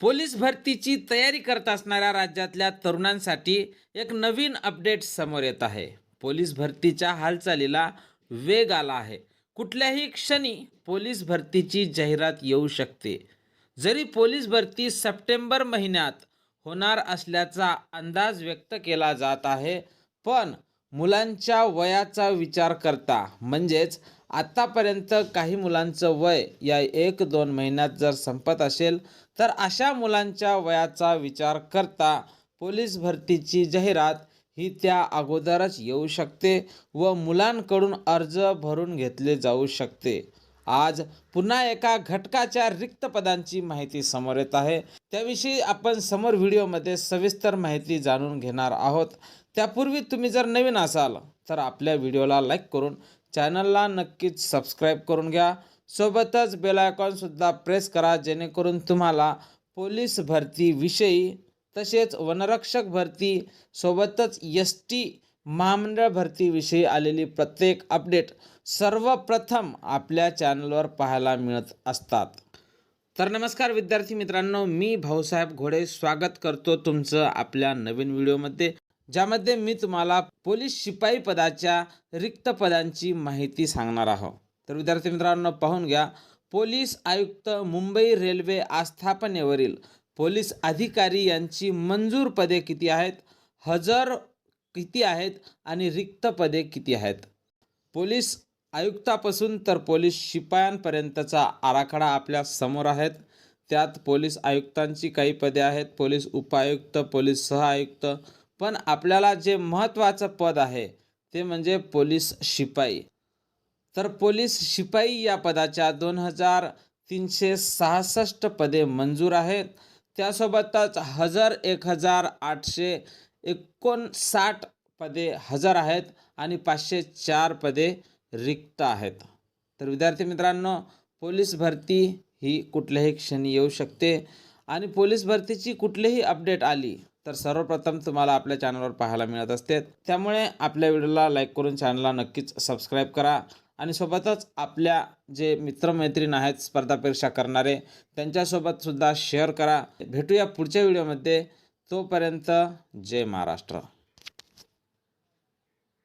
Police भरतीची तयारी करत असणाऱ्या राज्यातल्या तरुणांसाठी एक नवीन अपडेट समोर येत आहे. पोलीस भरतीच्या हालचालीला वेग आला आहे. कुठल्याही क्षणी पोलीस भरतीची जाहिरात येऊ शकते. जरी पोलीस भरती सप्टेंबर महिन्यात होणार असल्याचा अंदाज व्यक्त केला जात आहे पण मुलांच्या वयाचा विचार करता म्हणजेच आत्तापर्यंत काही मुलांचं वय या एक दोन महिन्यात जर संपत असेल तर अशा मुलांच्या वयाचा विचार करता पोलीस भरतीची जाहिरात ही त्या अगोदरच येऊ शकते व मुलांकडून अर्ज भरून घेतले जाऊ शकते. आज पुन्हा एका घटकाच्या रिक्त पदांची माहिती समोर येत आहे. त्याविषयी आपण समोर व्हिडिओमध्ये सविस्तर माहिती जाणून घेणार आहोत. त्यापूर्वी तुम्ही जर नवीन असाल तर आपल्या व्हिडिओला लाईक करून चॅनलला नक्कीच सबस्क्राईब करून घ्या. सोबतच बेल आयकॉनसुद्धा प्रेस करा जेणेकरून तुम्हाला पोलीस भरतीविषयी तसेच वनरक्षक भरती सोबतच एस टी महामंडळ भरतीविषयी आलेली प्रत्येक अपडेट सर्वप्रथम आपल्या चॅनलवर पाहायला मिळत असतात. तर नमस्कार विद्यार्थी मित्रांनो मी भाऊसाहेब घोडे. स्वागत करतो तुमचं आपल्या नवीन व्हिडिओमध्ये ज्यामध्ये मी तुम्हाला पोलीस शिपाई पदाच्या रिक्त पदांची माहिती सांगणार आहोत तर विद्यार्थी मित्रांनो पाहून घ्या. पोलीस आयुक्त मुंबई रेल्वे आस्थापनेवरील पोलीस अधिकारी यांची मंजूर पदे किती आहेत? हजर किती आहेत? आणि रिक्त पदे किती आहेत? पोलीस आयुक्तापासून तर पोलीस शिपायांपर्यंतचा आराखडा आपल्यासमोर आहेत. त्यात पोलीस आयुक्तांची काही पदे आहेत. पोलीस उपायुक्त पोलीस सहआयुक्त पण आपल्याला जे महत्त्वाचं पद आहे ते म्हणजे पोलीस शिपाई. तर पोलीस शिपाई या पदाच्या दोन हजार तीनशे सहासष्ट पदे मंजूर आहेत. त्यासोबतच हजर एक हजार आठशे एकोणसाठ पदे हजर आहेत आणि पाचशे चार पदे रिक्त आहेत. तर विद्यार्थी मित्रांनो पोलीस भरती ही कुठल्याही क्षणी येऊ शकते. आणि पोलीस भरतीची कुठलीही अपडेट आली तर सर्वप्रथम तुम्हाला आपल्या चॅनलवर पाहायला मिळत असते. त्यामुळे आपल्या व्हिडिओला लाईक करून चॅनलला नक्कीच सबस्क्राईब करा. आणि सोबतच आपल्या जे मित्रमैत्रीण आहेत स्पर्धा परीक्षा करणारे त्यांच्यासोबत सुद्धा शेअर करा. भेटूया पुढच्या व्हिडिओमध्ये तोपर्यंत जय महाराष्ट्र.